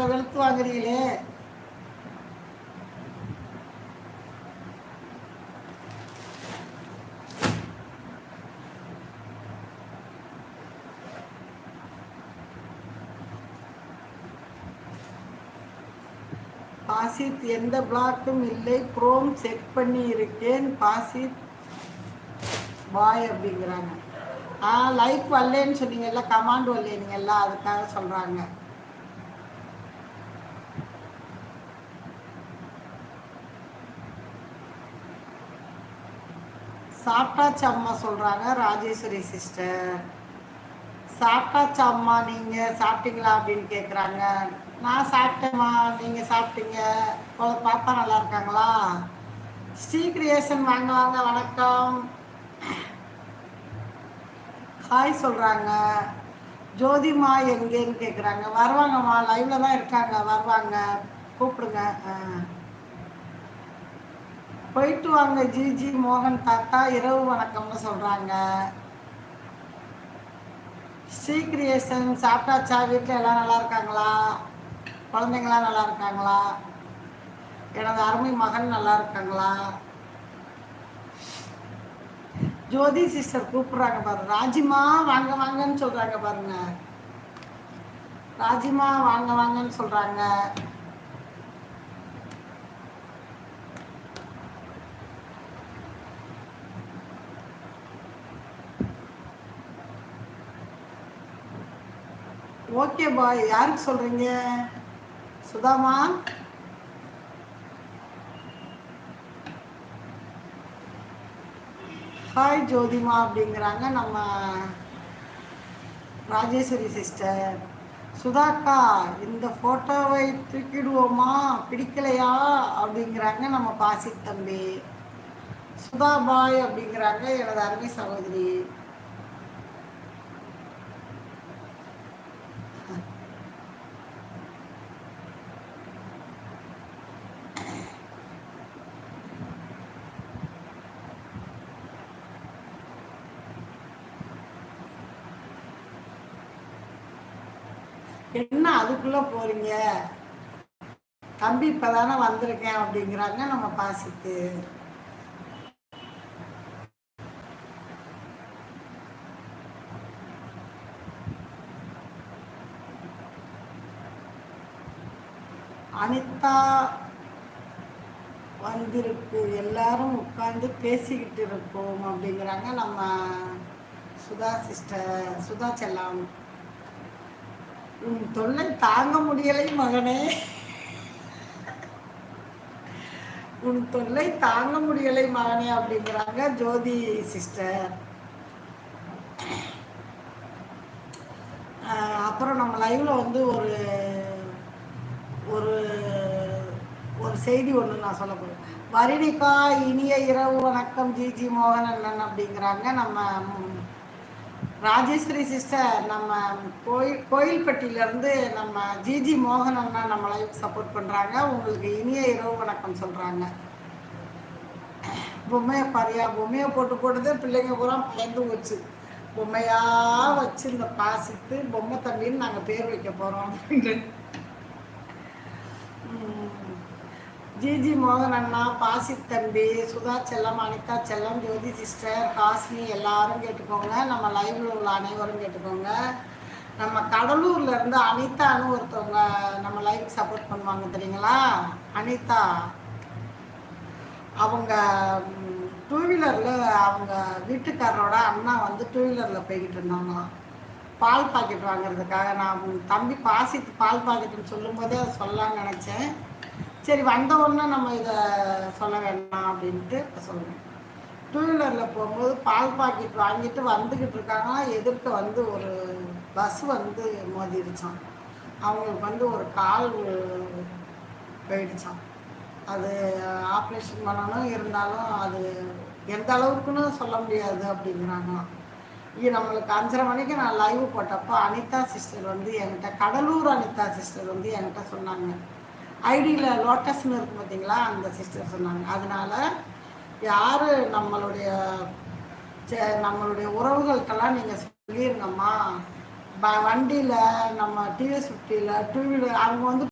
பணத்தை வெளுத்து வாங்குறீங்களே? பாசித் எந்த பிளாக்கும் இல்லை. குரோம் செக் பண்ணி இருக்கேன் பாசித் பாய் அப்படிங்கிறாங்க. ஆ லைக் வரலன்னு சொன்னீங்கல்ல கமாண்ட் வரலீங்கல்ல அதுக்காக சொல்கிறாங்க சாப்பிட்டாச்சு அம்மா சொல்கிறாங்க ராஜேஸ்வரி சிஸ்டர் சாப்பிட்டாச்சு அம்மா நீங்கள் சாப்பிட்டீங்களா அப்படின்னு கேட்குறாங்க நான் சாப்பிட்டேம்மா. நீங்கள் சாப்பிட்டீங்க. குழ பாப்பா நல்லா இருக்காங்களா? ஸ்ரீ கிரியேஷன் வாங்க வாங்க வணக்கம். ஹாய் சொல்கிறாங்க ஜோதிமா எங்கேன்னு கேட்குறாங்க வருவாங்கம்மா. லைவில் தான் இருக்காங்க. வருவாங்க. கூப்பிடுங்க. ஆ. போயிட்டு வாங்க ஜிஜி மோகன் தாத்தா இரவு வணக்கம்னு சொல்கிறாங்க ஸ்ரீ கிரியேஷன் சாப்பிட்டாச்சா? வீட்டில் எல்லாம் நல்லா இருக்காங்களா? குழந்தைங்களாம் நல்லா இருக்காங்களா? எனது அருமை மகன் நல்லா இருக்காங்களா? ஜோதி சிஸ்டர் கூப்பிட்றாங்க பாருங்க ராஜிமா வாங்க வாங்கன்னு சொல்கிறாங்க பாருங்க. ராஜிமா வாங்க வாங்கன்னு சொல்கிறாங்க ஓகே பாய். யாருக்கு சொல்கிறீங்க சுதாமா? ஹாய் ஜோதிமா அப்படிங்கிறாங்க. நம்ம ராஜேஸ்வரி சிஸ்டர் சுதாக்கா இந்த ஃபோட்டோவை தூக்கிடுவோமா? பிடிக்கலையா? அப்படிங்கிறாங்க நம்ம பாசி தம்பி. சுதா பாய் அப்படிங்கிறாங்க. எனது அருமை சகோதரி. என்ன அதுக்குள்ள போறீங்க? தம்பி இப்பதானே வந்திருக்கேன் அப்படிங்கிறாங்க நம்ம பாசித்து அனிதா வந்திருக்கு. எல்லாரும் உட்கார்ந்து பேசிக்கிட்டு இருக்கோம் அப்படிங்கிறாங்க நம்ம சுதா சிஸ்டர் சுதா செல்லாம் உன் தொல்லை தாங்க முடியலை மகனே. உன் தொல்லை தாங்க முடியலை மகனே அப்படிங்கிறாங்க ஜோதி சிஸ்டர். அப்புறம் நம்ம லைவ்ல வந்து ஒரு ஒரு ஒரு செய்தி ஒன்று நான் சொல்ல போகிறேன் வரிணிகா இனிய இரவு வணக்கம் ஜிஜி மோகன் அண்ணன் அப்படிங்கிறாங்க. நம்ம ராஜேஸ்வரி சிஸ்டர் நம்ம கோயில் கோயில்பட்டியிலேருந்து நம்ம ஜிஜி மோகன் அண்ணா நம்ம சப்போர்ட் பண்ணுறாங்க உங்களுக்கு இனிய இரவு வணக்கம் சொல்கிறாங்க பொம்மையை பாரியா பொம்மையை போட்டு போட்டுதே பிள்ளைங்க பூரா பயந்து போச்சு. பொம்மையாக வச்சு இந்த பாசித்து பொம்மை தம்பின்னு நாங்கள் பேர் வைக்க போகிறோம் அப்படின்னு. ஜிஜி மோகன் அண்ணா பாசி தம்பி சுதா செல்லம் அனிதா செல்லம் ஜோதி சிஸ்டர் ஹாசினி எல்லாரும் கேட்டுக்கோங்க. நம்ம லைவ்ல உள்ள அனைவரும் கேட்டுக்கோங்க. நம்ம கடலூர்ல இருந்து அனிதான்னு ஒருத்தவங்க நம்ம லைவுக்கு சப்போர்ட் பண்ணுவாங்க தெரியுங்களா? அனிதா. அவங்க டூ வீலரில் அவங்க வீட்டுக்காரரோட அண்ணா வந்து டூ வீலரில் போய்கிட்டு இருந்தாங்களாம் பால் பாக்கெட் வாங்குறதுக்காக. நான் தம்பி பாசித்து பால் பாக்கெட்டுன்னு சொல்லும்போதே அதை சொல்லலாம்னு நினச்சேன். சரி வந்த உடனே நம்ம இதை சொல்ல வேண்டாம் அப்படின்ட்டு இப்போ சொல்கிறேன் டூ வீலரில் போகும்போது பால் பாக்கெட் வாங்கிட்டு வந்துக்கிட்டு இருக்காங்கன்னா எதிர்க்க வந்து ஒரு பஸ் வந்து மோதிருச்சான் அவங்களுக்கு வந்து ஒரு கால் போயிடுச்சான் அது ஆப்ரேஷன் பண்ணணும் இருந்தாலும் அது எந்த அளவுக்குன்னு சொல்ல முடியாது அப்படிங்கிறாங்களாம். இங்கே நம்மளுக்கு அஞ்சரை மணிக்கு நான் லைவ் போட்டப்போ அனிதா சிஸ்டர் வந்து என்கிட்ட கடலூர் அனிதா சிஸ்டர் வந்து என்கிட்ட சொன்னாங்க. ஐடியில் லோட்டஸ்னு இருக்கும் பார்த்தீங்களா அந்த சிஸ்டர் சொன்னாங்க. அதனால் யார் நம்மளுடைய சே- நம்மளுடைய உறவுகளுக்கெல்லாம் நீங்கள் சொல்லியிருங்கம்மா வண்டியில் நம்ம டிவிஎஸ் ஃபிஃப்டியில் டூ வீலர் அவங்க வந்து